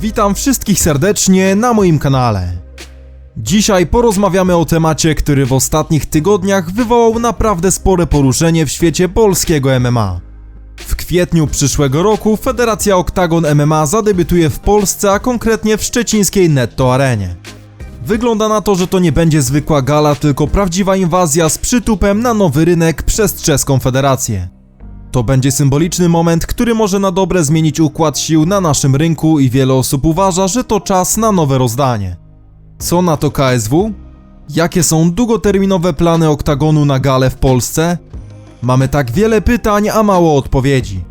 Witam wszystkich serdecznie na moim kanale. Dzisiaj porozmawiamy o temacie, który w ostatnich tygodniach wywołał naprawdę spore poruszenie w świecie polskiego MMA. W kwietniu przyszłego roku Federacja Oktagon MMA zadebiutuje w Polsce, a konkretnie w szczecińskiej Netto Arenie. Wygląda na to, że to nie będzie zwykła gala, tylko prawdziwa inwazja z przytupem na nowy rynek przez czeską federację. To będzie symboliczny moment, który może na dobre zmienić układ sił na naszym rynku i wiele osób uważa, że to czas na nowe rozdanie. Co na to KSW? Jakie są długoterminowe plany oktagonu na galę w Polsce? Mamy tak wiele pytań, a mało odpowiedzi.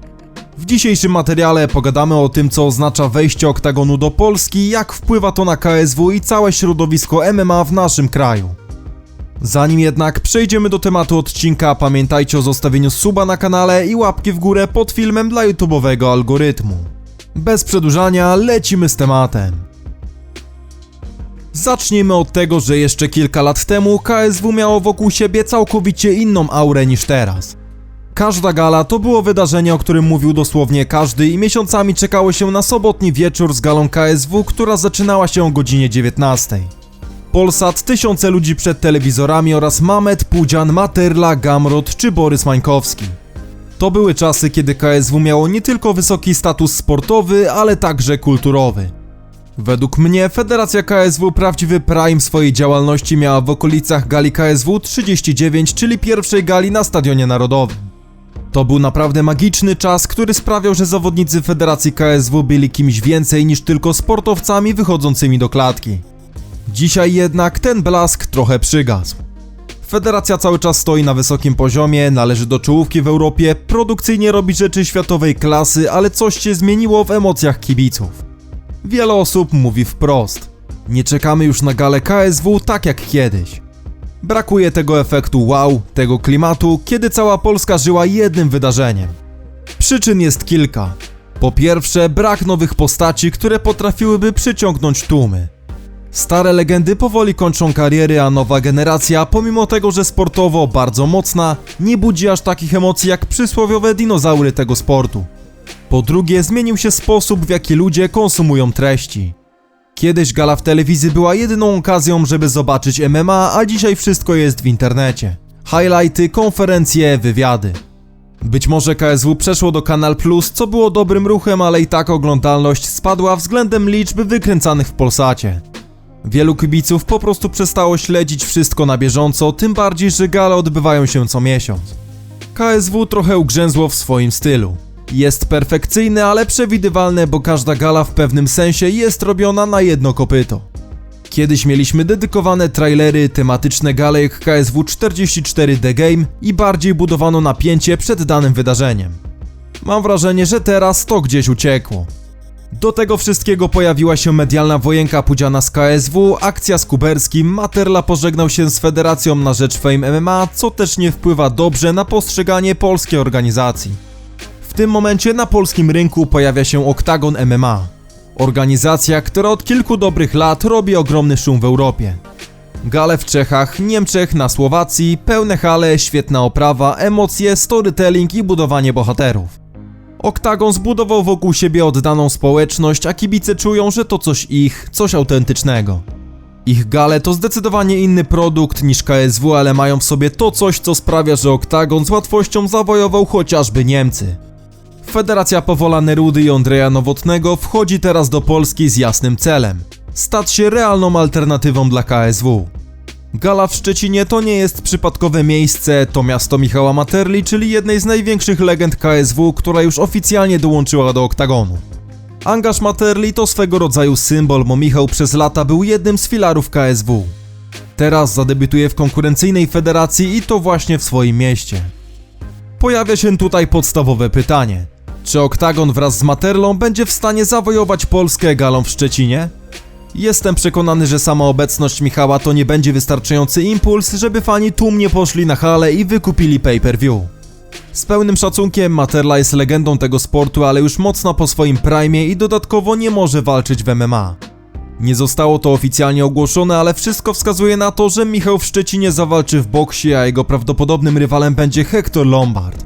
W dzisiejszym materiale pogadamy o tym, co oznacza wejście oktagonu do Polski, jak wpływa to na KSW i całe środowisko MMA w naszym kraju. Zanim jednak przejdziemy do tematu odcinka, pamiętajcie o zostawieniu suba na kanale i łapki w górę pod filmem dla YouTube'owego algorytmu. Bez przedłużania, lecimy z tematem. Zacznijmy od tego, że jeszcze kilka lat temu KSW miało wokół siebie całkowicie inną aurę niż teraz. Każda gala to było wydarzenie, o którym mówił dosłownie każdy i miesiącami czekało się na sobotni wieczór z galą KSW, która zaczynała się o godzinie 19. Polsat, tysiące ludzi przed telewizorami oraz Mamet, Pudzian, Materla, Gamrot czy Borys Mańkowski. To były czasy, kiedy KSW miało nie tylko wysoki status sportowy, ale także kulturowy. Według mnie Federacja KSW prawdziwy prime swojej działalności miała w okolicach gali KSW 39, czyli pierwszej gali na Stadionie Narodowym. To był naprawdę magiczny czas, który sprawiał, że zawodnicy Federacji KSW byli kimś więcej niż tylko sportowcami wychodzącymi do klatki. Dzisiaj jednak ten blask trochę przygasł. Federacja cały czas stoi na wysokim poziomie, należy do czołówki w Europie, produkcyjnie robi rzeczy światowej klasy, ale coś się zmieniło w emocjach kibiców. Wiele osób mówi wprost: Nie czekamy już na galę KSW tak jak kiedyś. Brakuje tego efektu wow, tego klimatu, kiedy cała Polska żyła jednym wydarzeniem. Przyczyn jest kilka. Po pierwsze, brak nowych postaci, które potrafiłyby przyciągnąć tłumy. Stare legendy powoli kończą kariery, a nowa generacja, pomimo tego, że sportowo bardzo mocna, nie budzi aż takich emocji jak przysłowiowe dinozaury tego sportu. Po drugie, zmienił się sposób, w jaki ludzie konsumują treści. Kiedyś gala w telewizji była jedyną okazją, żeby zobaczyć MMA, a dzisiaj wszystko jest w internecie. Highlighty, konferencje, wywiady. Być może KSW przeszło do Kanal Plus, co było dobrym ruchem, ale i tak oglądalność spadła względem liczby wykręcanych w Polsacie. Wielu kibiców po prostu przestało śledzić wszystko na bieżąco, tym bardziej, że gale odbywają się co miesiąc. KSW trochę ugrzęzło w swoim stylu. Jest perfekcyjne, ale przewidywalne, bo każda gala w pewnym sensie jest robiona na jedno kopyto. Kiedyś mieliśmy dedykowane trailery, tematyczne gale jak KSW 44 The Game i bardziej budowano napięcie przed danym wydarzeniem. Mam wrażenie, że teraz to gdzieś uciekło. Do tego wszystkiego pojawiła się medialna wojenka Pudziana z KSW, akcja z Kuberskim, Materla pożegnał się z federacją na rzecz Fame MMA, co też nie wpływa dobrze na postrzeganie polskiej organizacji. W tym momencie na polskim rynku pojawia się Oktagon MMA. Organizacja, która od kilku dobrych lat robi ogromny szum w Europie. Gale w Czechach, Niemczech, na Słowacji, pełne hale, świetna oprawa, emocje, storytelling i budowanie bohaterów. Oktagon zbudował wokół siebie oddaną społeczność, a kibice czują, że to coś ich, coś autentycznego. Ich gale to zdecydowanie inny produkt niż KSW, ale mają w sobie to coś, co sprawia, że Oktagon z łatwością zawojował chociażby Niemcy. Federacja Powola Nerudy i Andrzeja Nowotnego wchodzi teraz do Polski z jasnym celem stać się realną alternatywą dla KSW. Gala w Szczecinie to nie jest przypadkowe miejsce, to miasto Michała Materli, czyli jednej z największych legend KSW, która już oficjalnie dołączyła do oktagonu. Angaż Materli to swego rodzaju symbol, bo Michał przez lata był jednym z filarów KSW. Teraz zadebiutuje w konkurencyjnej federacji i to właśnie w swoim mieście. Pojawia się tutaj podstawowe pytanie. Czy Oktagon wraz z Materlą będzie w stanie zawojować Polskę galą w Szczecinie? Jestem przekonany, że sama obecność Michała to nie będzie wystarczający impuls, żeby fani tłumnie poszli na halę i wykupili pay-per-view. Z pełnym szacunkiem Materla jest legendą tego sportu, ale już mocno po swoim prime i dodatkowo nie może walczyć w MMA. Nie zostało to oficjalnie ogłoszone, ale wszystko wskazuje na to, że Michał w Szczecinie zawalczy w boksie, a jego prawdopodobnym rywalem będzie Hector Lombard.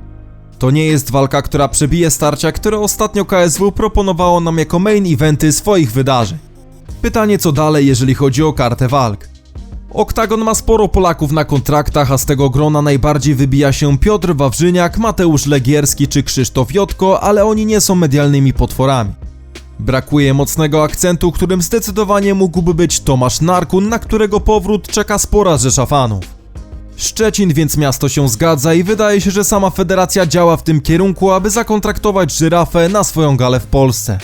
To nie jest walka, która przebije starcia, które ostatnio KSW proponowało nam jako main eventy swoich wydarzeń. Pytanie co dalej, jeżeli chodzi o kartę walk. Oktagon ma sporo Polaków na kontraktach, a z tego grona najbardziej wybija się Piotr Wawrzyniak, Mateusz Legierski czy Krzysztof Jotko, ale oni nie są medialnymi potworami. Brakuje mocnego akcentu, którym zdecydowanie mógłby być Tomasz Narkun, na którego powrót czeka spora rzesza fanów. Szczecin więc miasto się zgadza i wydaje się, że sama federacja działa w tym kierunku, aby zakontraktować żyrafę na swoją galę w Polsce.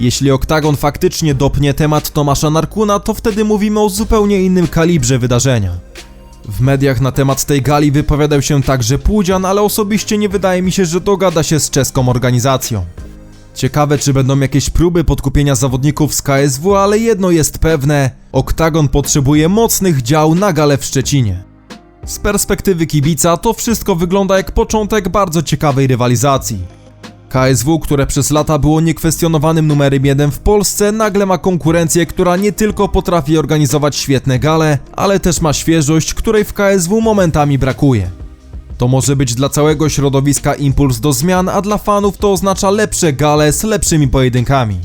Jeśli Oktagon faktycznie dopnie temat Tomasza Narkuna, to wtedy mówimy o zupełnie innym kalibrze wydarzenia. W mediach na temat tej gali wypowiadał się także Płudzian, ale osobiście nie wydaje mi się, że dogada się z czeską organizacją. Ciekawe, czy będą jakieś próby podkupienia zawodników z KSW, ale jedno jest pewne: Oktagon potrzebuje mocnych dział na galę w Szczecinie. Z perspektywy kibica to wszystko wygląda jak początek bardzo ciekawej rywalizacji. KSW, które przez lata było niekwestionowanym numerem jeden w Polsce, nagle ma konkurencję, która nie tylko potrafi organizować świetne gale, ale też ma świeżość, której w KSW momentami brakuje. To może być dla całego środowiska impuls do zmian, a dla fanów to oznacza lepsze gale z lepszymi pojedynkami.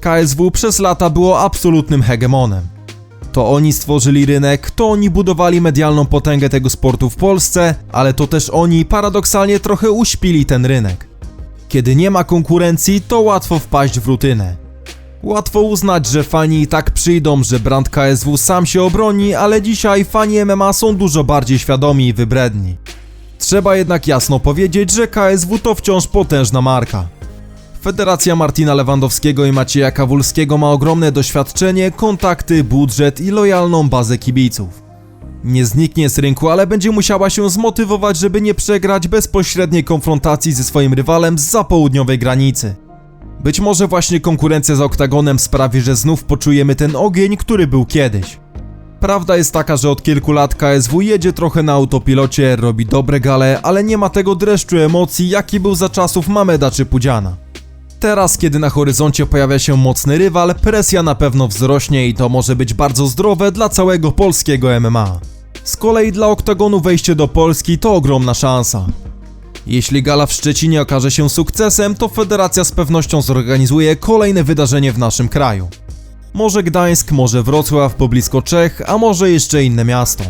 KSW przez lata było absolutnym hegemonem. To oni stworzyli rynek, to oni budowali medialną potęgę tego sportu w Polsce, ale to też oni paradoksalnie trochę uśpili ten rynek. Kiedy nie ma konkurencji, to łatwo wpaść w rutynę. Łatwo uznać, że fani i tak przyjdą, że brand KSW sam się obroni, ale dzisiaj fani MMA są dużo bardziej świadomi i wybredni. Trzeba jednak jasno powiedzieć, że KSW to wciąż potężna marka. Federacja Martina Lewandowskiego i Macieja Kawulskiego ma ogromne doświadczenie, kontakty, budżet i lojalną bazę kibiców. Nie zniknie z rynku, ale będzie musiała się zmotywować, żeby nie przegrać bezpośredniej konfrontacji ze swoim rywalem z południowej granicy. Być może właśnie konkurencja z oktagonem sprawi, że znów poczujemy ten ogień, który był kiedyś. Prawda jest taka, że od kilku lat KSW jedzie trochę na autopilocie, robi dobre gale, ale nie ma tego dreszczu emocji, jaki był za czasów Mameda czy Pudziana. Teraz, kiedy na horyzoncie pojawia się mocny rywal, presja na pewno wzrośnie i to może być bardzo zdrowe dla całego polskiego MMA. Z kolei dla Oktagonu wejście do Polski to ogromna szansa. Jeśli gala w Szczecinie okaże się sukcesem, to federacja z pewnością zorganizuje kolejne wydarzenie w naszym kraju. Może Gdańsk, może Wrocław, poblisko Czech, a może jeszcze inne miasto.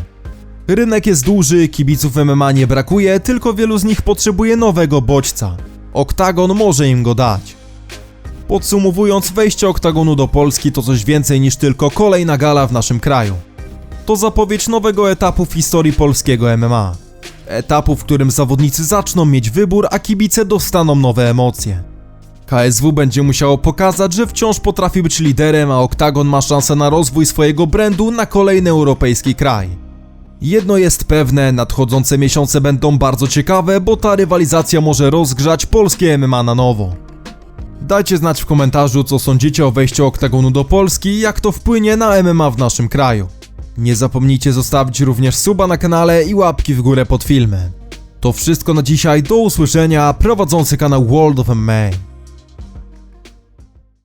Rynek jest duży, kibiców MMA nie brakuje, tylko wielu z nich potrzebuje nowego bodźca. Oktagon może im go dać. Podsumowując, wejście Oktagonu do Polski to coś więcej niż tylko kolejna gala w naszym kraju. To zapowiedź nowego etapu w historii polskiego MMA. Etapu, w którym zawodnicy zaczną mieć wybór, a kibice dostaną nowe emocje. KSW będzie musiało pokazać, że wciąż potrafi być liderem, a Oktagon ma szansę na rozwój swojego brandu na kolejny europejski kraj. Jedno jest pewne, nadchodzące miesiące będą bardzo ciekawe, bo ta rywalizacja może rozgrzać polskie MMA na nowo. Dajcie znać w komentarzu, co sądzicie o wejściu Oktagonu do Polski i jak to wpłynie na MMA w naszym kraju. Nie zapomnijcie zostawić również suba na kanale i łapki w górę pod filmem. To wszystko na dzisiaj, do usłyszenia, prowadzący kanał World of MMA.